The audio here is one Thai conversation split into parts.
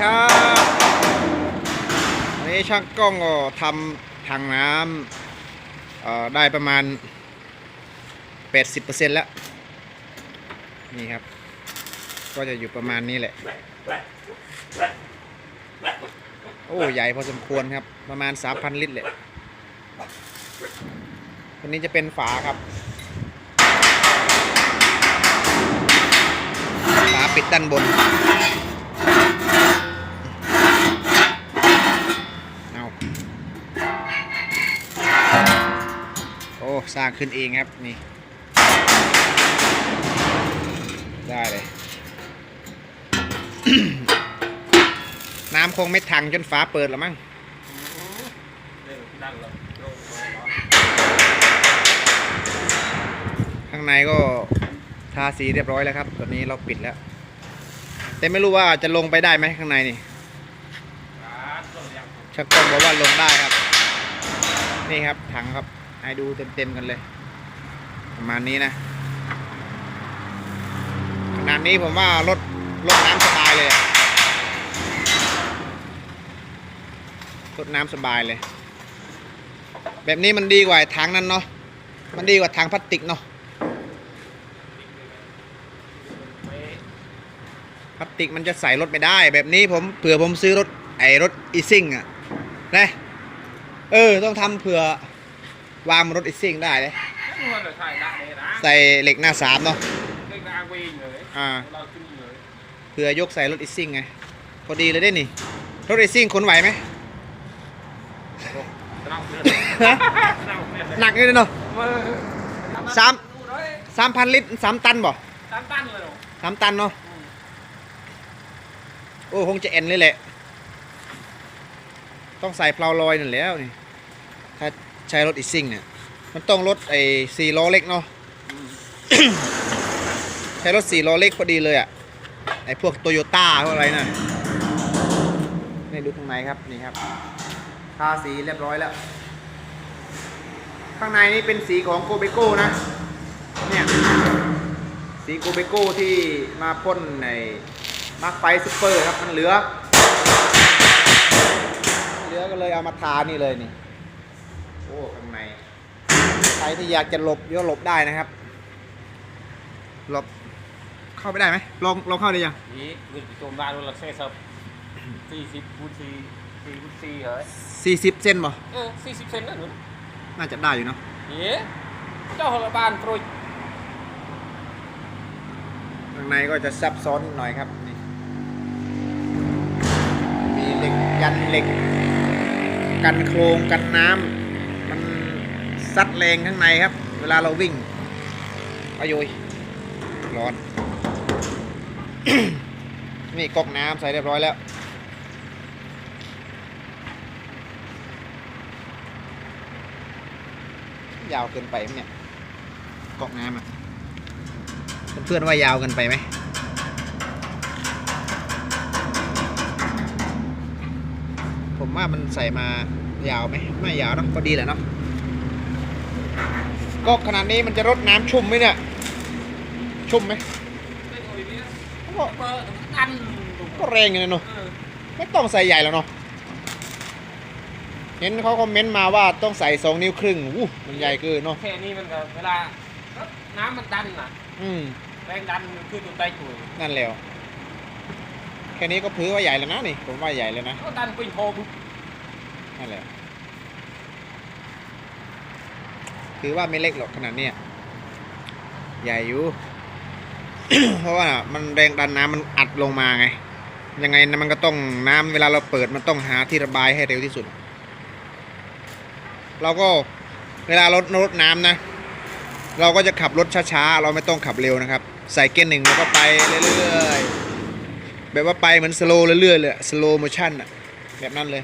ครับวันนี้ช่างกล้องก็ทำถังน้ำได้ประมาณ 80%แล้ว นี่ครับ ก็จะอยู่ประมาณนี้แหละ โอ้ใหญ่พอสมควรครับ ประมาณ 3,000 ลิตรเลยตัวนี้จะเป็นฝาครับ ฝาปิดด้านบน สร้างขึ้นเองครับนี่ ได้เลย น้ำคงไม่ทังจนฝาเปิดหรอมั้งข้างในก็ทาสีเรียบร้อยแล้วครับ ตอนนี้เราปิดแล้ว แต่ไม่รู้ว่าจะลงไปได้ไหมข้างในนี่ชักกล้องบอกว่าลงได้ครับ นี่ครับถังครับ ให้ดูเต็มๆกันเลย ประมาณนี้นะขนาดนี้ผมว่ารถรถน้ำสบายเลยรถน้ำสบายเลย แบบนี้มันดีกว่าถังนั้นเนาะมันดีกว่าถังพลาสติกเนาะพลาสติกมันจะใส่รถไม่ได้ แบบนี้ผมเผื่อผมซื้อรถไอ้รถอีซิ่งอะนะเออต้องทำเผื่อ วางบนรถอีซิ่งได้เลย luôn rồi thầy đại đề đá ใส่เหล็กหน้าสามเนาะ cái ra quy người đấy อ่าเราขึ้นเลยเผื่อยกใส่รถอีซิ่งไงพอดีเลยได้นี่รถอีซิ่งขนไหวไหมเราเดือดฮะเราเดือดหนักเลยเนาะสาม đấy สามพันลิตรสามตันบ่ tám tan rồi đâu สามตันเนาะโอ้คงจะเอ็นเลยแหละ ต้องใส่เพลาลอยนั่นแหล้วนี่ถ้า ใช้รถอีซิ่งเนี่ย มันต้องรถไอ้สี่ล้อเล็กเนาะใช้รถสี่ล้อเล็กพอดีเลยอะ่ะไอ้พวกโตโยต้าพวกอะไรน่ะนี่ดูข้างในครับนี่ครับทาสีเรียบร้อยแล้ว ข้างในนี่เป็นสีของโกเบโก้นะ เนี่ย สีโกเบโก้ที่มาพ่นในมาร์คไฟซูเปอร์ครับ มันเหลือ เหลือก็เลยเอามาทานี่เลยนี่ โอ้ข้างในใครที่อยากจะหลบก็หลบได้นะครับ หลบเข้าไปได้ไหมลองลองเข้าได้ยัง ý người chỉ trộm ra luôn là xe sập xì xịt phun xì xì phun xì hả 40เซนบ่ ừ xì xịt sen nữa nữa น่าจะได้อยู่เนาะ ý cho họ là bàn rồi ข้างในก็จะซับซ้อนหน่อยครับนี่มีเหล็กยันเหล็ก กันโครงกันน้ำมัน ซัดแรงข้างในครับ เวลาเราวิ่งอายุยร้อน นี่ก๊อกน้ำใส่เรียบร้อยแล้ว ยาวเกินไปไหมเนี่ยก๊อกน้ำอะเพื่อนๆว่ายาวเกันไปไหมผมว่ามันใส่มายาวไหมไม่ยาวเนอะก็ดีแหละเนาะ ก็ขนาดนี้มันจะรดน้ำชุ่มไหมเนี่ย ชุ่มไหม Đây ngồi đi ก็ bơ ăn ก็แรงอยู่เลยเนาะ ừ ไม่ต้องใส่ใหญ่แล้วเนาะเห็นเขาคอมเมนต์มาว่าต้องใส่สองนิ้วครึ่งอู้มันใหญ่เกินเนาะแค่นี้มันก็เวลาน้ำมันดันน่ะ อืมแรงดันมันคือตัวใต้ถุยนั่นแหล้วแค่นี้ก็ถือว่าใหญ่แล้วนะนี่ผมว่าใหญ่แล้วนะก็ดันปิงโพมนั่นแหละ ถือว่าไม่เล็กหรอกขนาดเนี้ยใหญ่อยู่ เพราะว่ามันแรงดันน้ำมันอัดลงมาไง ยังไงมันก็ต้องน้ำเวลาเราเปิดมันต้องหาที่ระบายให้เร็วที่สุด เราก็เวลารถรถน้ำนะ เราก็จะขับรถช้าๆ เราไม่ต้องขับเร็วนะครับ ใส่เกียร์หนึ่งแล้วก็ไปเรื่อยๆ แบบว่าไปเหมือนสโลว์เรื่อยๆเลยสโลโมชั่นอะแบบนั้นเลย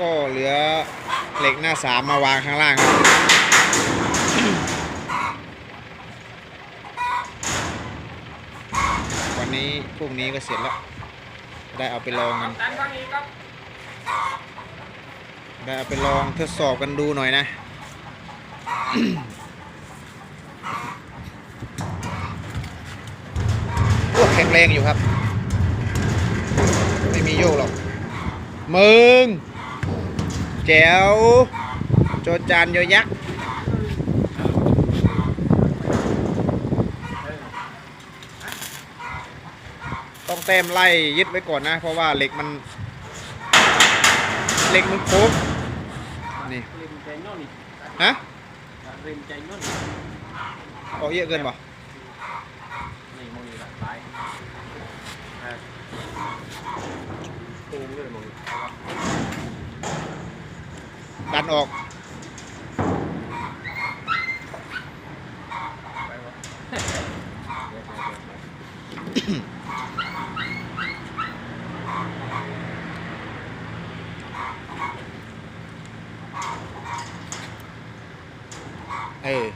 ก็เหลือเหล็กหน้าสามมาวางข้างล่างครับ วันนี้พรุ่งนี้ก็เสร็จแล้ว ได้เอาไปลองกันได้เอาไปลองทดสอบกันดูหน่อยนะโอ้แข็งแรงอยู่ครับ ไม่มีโยกหรอก มึง แจ๋วโจจานโยยักษ์ต้องเต็มไล่ยึดไว้ก่อนนะ เพราะว่าเหล็กมันเหล็กมันโค้งนี่ฮะเล่นใจน้นออกเยอะเกินป่ะนี่ ดันออกไปวะเออ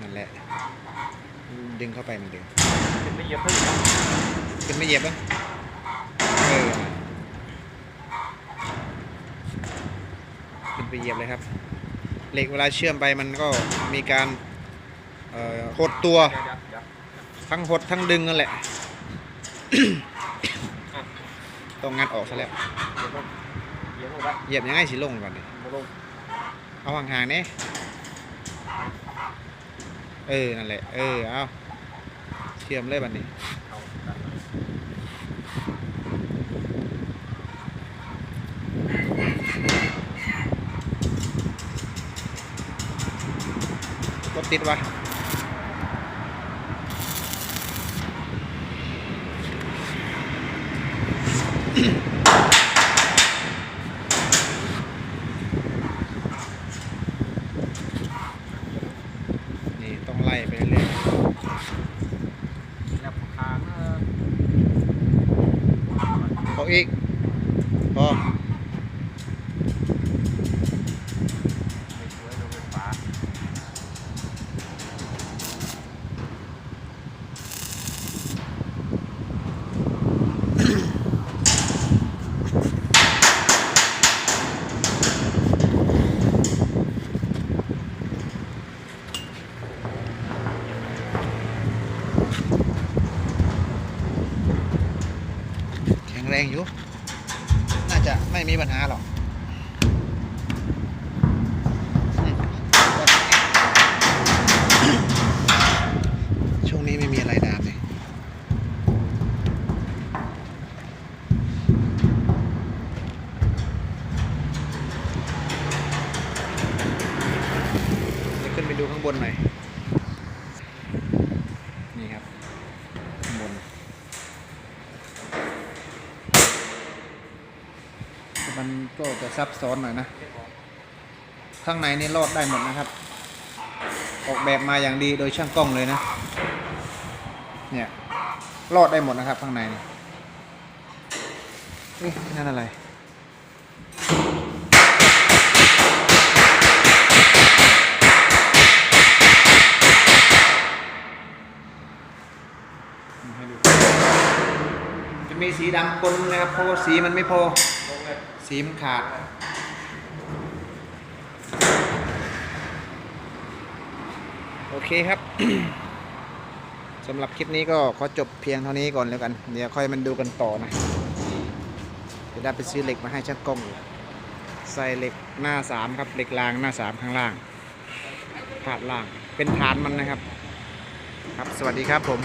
นั่นแหละ ดึงเข้าไปมันเดียวเป็นไม่เยอะเพิ่มนะขึ้นไม่เหยียบอะเออขึ้น ไปเหยียบเลยครับ เหล็กเวลาเชื่อมไปมันก็มีการหดตัว ทั้งหดทั้งดึงนั่นแหละ ต้องงัดออกซะแล้วเยวลงเดี๋ยวลงไปเหยียบยังไงสิลงก่อนดิเอาห่างๆเนี่ยเออ นั่นแหละ เออ เอาเชื่อมเลยบัดนี้อาตัดมา กด ติดวะนี่ต้องไล่ไปเรื่อยแล้วค้างเออๆพออีกพอ ไม่สวยลงเป็นฟ้า แข็งแรงอยู่ น่าจะไม่มีปัญหาหรอกอืมช่วงนี้ไม่มีอะไรดามเลยเดูข้างบนหน่อย นี่ครับ ข้างบนมันก็จะซับซ้อนหน่อยนะ ข้างในนี่รอดได้หมดนะครับ ออกแบบมาอย่างดีโดยช่างกล้องเลยนะ เนี่ยรอดได้หมดนะครับข้างในนี่นั่นอะไร จะมีสีดำปนนะครับ เพราะว่าสีมันไม่พอ สีมันขาด โอเคครับสำหรับคลิปนี้ก็ขอจบเพียงเท่านี้ก่อนแล้วกัน เดี๋ยวค่อยมันดูกันต่อนะจะได้ไปซื้อเหล็กมาให้ช่างกล้องใส่เหล็กหน้าสามครับเหล็กรางหน้าสามข้างล่างพาดล่างเป็นฐานมันนะครับ ครับสวัสดีครับผม